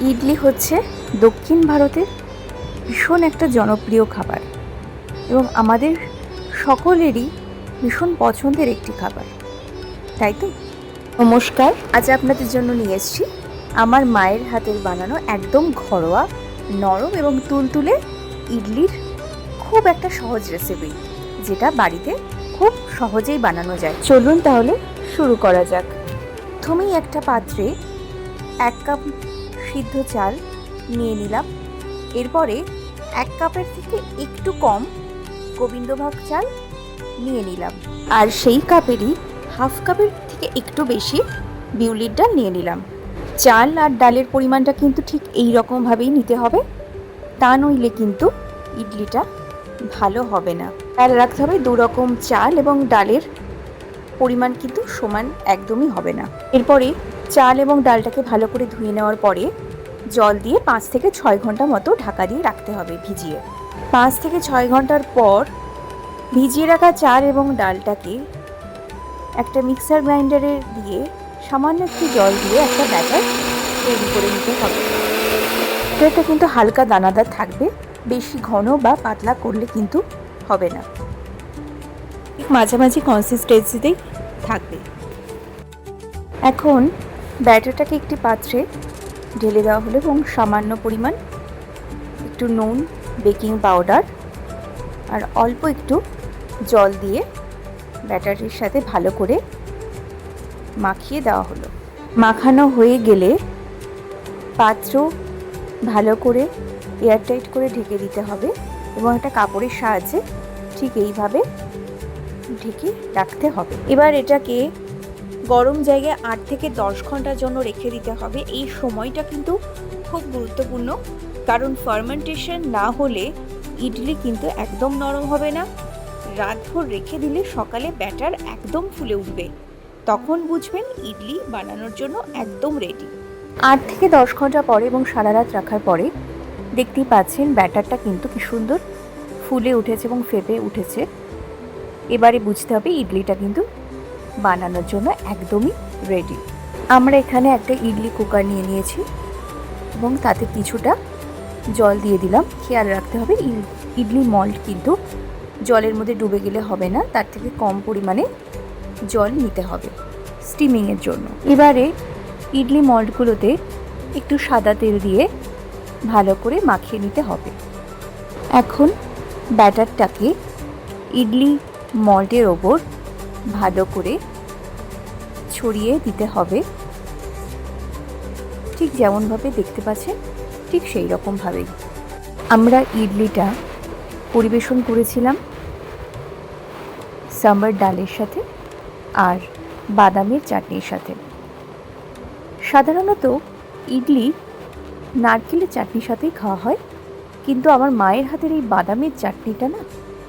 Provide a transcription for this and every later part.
ইডলি হচ্ছে দক্ষিণ ভারতের ভীষণ একটা জনপ্রিয় খাবার এবং আমাদের সকলেরই ভীষণ পছন্দের একটি খাবার তাই তো? নমস্কার। আজ আপনাদের জন্য নিয়ে এসেছি আমার মায়ের হাতের বানানো একদম ঘরোয়া নরম এবং তুলতুলে ইডলির খুব একটা সহজ রেসিপি যেটা বাড়িতে খুব সহজেই বানানো যায়। চলুন তাহলে শুরু করা যাক। প্রথমেই একটা পাত্রে এক কাপ সিদ্ধ চাল নিয়ে নিলাম। এরপরে এক কাপের থেকে একটু কম গোবিন্দভাগ চাল নিয়ে নিলাম। আর সেই কাপেরই হাফ কাপের থেকে একটু বেশি বিউলির ডাল নিয়ে নিলাম। চাল আর ডালের পরিমাণটা কিন্তু ঠিক এই রকমভাবেই নিতে হবে। তা নইলে কিন্তু ইডলিটা ভালো হবে না। আর রাখতে হবে দু রকম চাল এবং ডালের পরিমাণ কিন্তু সমান একদমই হবে না। এরপরে চাল এবং ডালটাকে ভালো করে ধুয়ে নেওয়ার পরে জল দিয়ে পাঁচ থেকে ছয় ঘণ্টা মতো ঢাকা দিয়ে রাখতে হবে ভিজিয়ে। পাঁচ থেকে ছয় ঘণ্টার পর ভিজিয়ে রাখা চাল এবং ডালটাকে একটা মিক্সার গ্রাইন্ডারে দিয়ে সামান্য একটু জল দিয়ে একটা ব্যাটার তৈরি করে নিতে হবে। এটা কিন্তু হালকা দানাদার থাকবে, বেশি ঘন বা পাতলা করলে কিন্তু হবে না। মাঝামাঝি কনসিস্টেন্সিতেই থাকবে। এখন ব্যাটারটাকে একটি পাত্রে ঢেলে দেওয়া হলো এবং সামান্য পরিমাণ একটু নুন, বেকিং পাউডার আর অল্প একটু জল দিয়ে ব্যাটারির সাথে ভালো করে মাখিয়ে দেওয়া হলো। মাখানো হয়ে গেলে পাত্র ভালো করে এয়ারটাইট করে ঢেকে দিতে হবে এবং একটা কাপড়ের সাহায্যে ঠিক এইভাবে ঢেকে রাখতে হবে। এবার এটাকে গরম জায়গায় আট থেকে দশ ঘণ্টার জন্য রেখে দিতে হবে। এই সময়টা কিন্তু খুব গুরুত্বপূর্ণ। কারণ ফার্মেন্টেশন না হলে ইডলি কিন্তু একদম নরম হবে না। রাতভর রেখে দিলে সকালে ব্যাটার একদম ফুলে উঠবে। তখন বুঝবেন ইডলি বানানোর জন্য একদম রেডি আট থেকে দশ ঘণ্টা পরে এবং সারা রাত রাখার পরে দেখতেই পাচ্ছেন ব্যাটারটা কিন্তু কি সুন্দর ফুলে উঠেছে এবং ফেপে উঠেছে। এবারে বুঝতে হবে ইডলিটা কিন্তু বানানোর জন্য একদমই রেডি আমরা এখানে একটা ইডলি কুকার নিয়ে নিয়েছি এবং তাতে কিছুটা জল দিয়ে দিলাম। খেয়াল রাখতে হবে ইড- ইডলি মল্ট কিন্তু জলের মধ্যে ডুবে গেলে হবে না, তার থেকে কম পরিমাণে জল নিতে হবে স্টিমিংয়ের জন্য। এবারে ইডলি মল্টগুলোতে একটু সাদা তেল দিয়ে ভালো করে মাখিয়ে নিতে হবে। এখন ব্যাটারটাকে ইডলি মল্টের ওপর ভালো করে ছড়িয়ে দিতে হবে। ঠিক যেমনভাবে দেখতে পাচ্ছেন, ঠিক সেই রকমভাবেই আমরা ইডলিটা পরিবেশন করেছিলাম সাম্বার ডালের সাথে আর বাদামের চাটনির সাথে। সাধারণত ইডলি নারকেলের চাটনির সাথেই খাওয়া হয়, কিন্তু আমার মায়ের হাতের এই বাদামের চাটনিটা না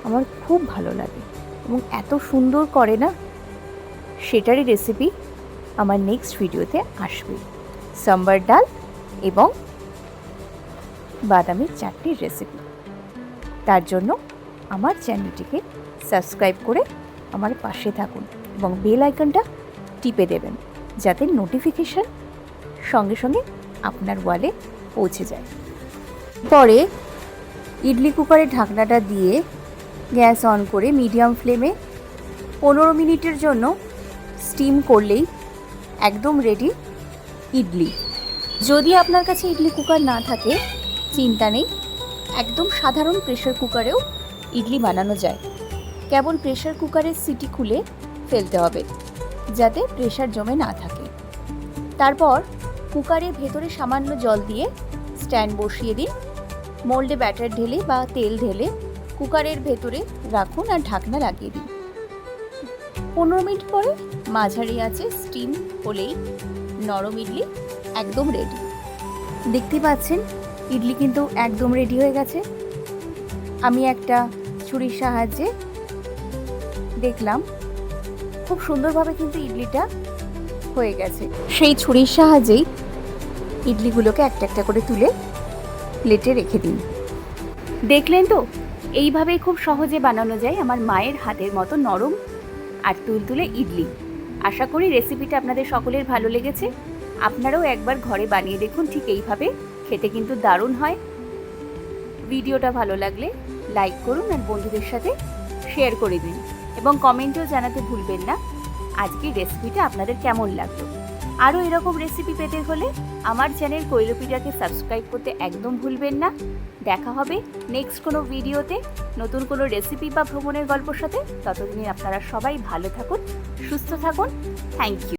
আমার খুব ভালো লাগে। এবং এত সুন্দর করে না, সেটারই রেসিপি আমার নেক্সট ভিডিওতে আসবে। সাম্বার ডাল এবং বাদামের চাটনির রেসিপি তার জন্য আমার চ্যানেলটিকে সাবস্ক্রাইব করে আমার পাশে থাকুন এবং বেল আইকনটা টিপে দেবেন, যাতে নোটিফিকেশান সঙ্গে সঙ্গে আপনার ওয়ালে পৌঁছে যায়। পরে ইডলি কুকারের ঢাকনাটা দিয়ে গ্যাস অন করে মিডিয়াম ফ্লেমে পনেরো মিনিটের জন্য স্টিম করলেই একদম রেডি ইডলি। যদি আপনার কাছে ইডলি কুকার না থাকে, চিন্তা নেই, একদম সাধারণ প্রেশার কুকারেও ইডলি বানানো যায়। কেবল প্রেশার কুকারের সিটি খুলে ফেলতে হবে, যাতে প্রেশার জমে না থাকে। তারপর কুকারের ভেতরে সামান্য জল দিয়ে স্ট্যান্ড বসিয়ে দিন। মোল্ডে ব্যাটার ঢেলে বা তেল ঢেলে কুকারের ভেতরে রাখুন আর ঢাকনা লাগিয়ে দিন। পনেরো মিনিট পরে মাঝারি আছে স্টিম হলেই নরম ইডলি একদম রেডি দেখতে পাচ্ছেন, ইডলি কিন্তু একদম রেডি হয়ে গেছে। আমি একটা ছুরির সাহায্যে দেখলাম, খুব সুন্দরভাবে কিন্তু ইডলিটা হয়ে গেছে। সেই ছুরির সাহায্যেই ইডলিগুলোকে একটা একটা করে তুলে প্লেটে রেখে দিন। দেখলেন তো? এইভাবেই খুব সহজে বানানো যায় আমার মায়ের হাতের মতো নরম আর তুলতুলে ইডলি। আশা করি রেসিপিটা আপনাদের সকলের ভালো লেগেছে। আপনারাও একবার ঘরে বানিয়ে দেখুন ঠিক এইভাবে। খেতে কিন্তু দারুণ হয়। ভিডিওটা ভালো লাগলে লাইক করুন আর বন্ধুদের সাথে শেয়ার করে দিন। এবং কমেন্টেও জানাতে ভুলবেন না। আজকের রেসিপিটা আপনাদের কেমন লাগল? আরও এরকম রেসিপি পেতে হলে আমার চ্যানেল কৈলপিটাকে সাবস্ক্রাইব করতে একদম ভুলবেন না। দেখা হবে নেক্সট কোনো ভিডিওতে নতুন কোনো রেসিপি বা ভ্রমণের গল্পর সাথে। ততদিন আপনারা সবাই ভালো থাকুন, সুস্থ থাকুন। Thank you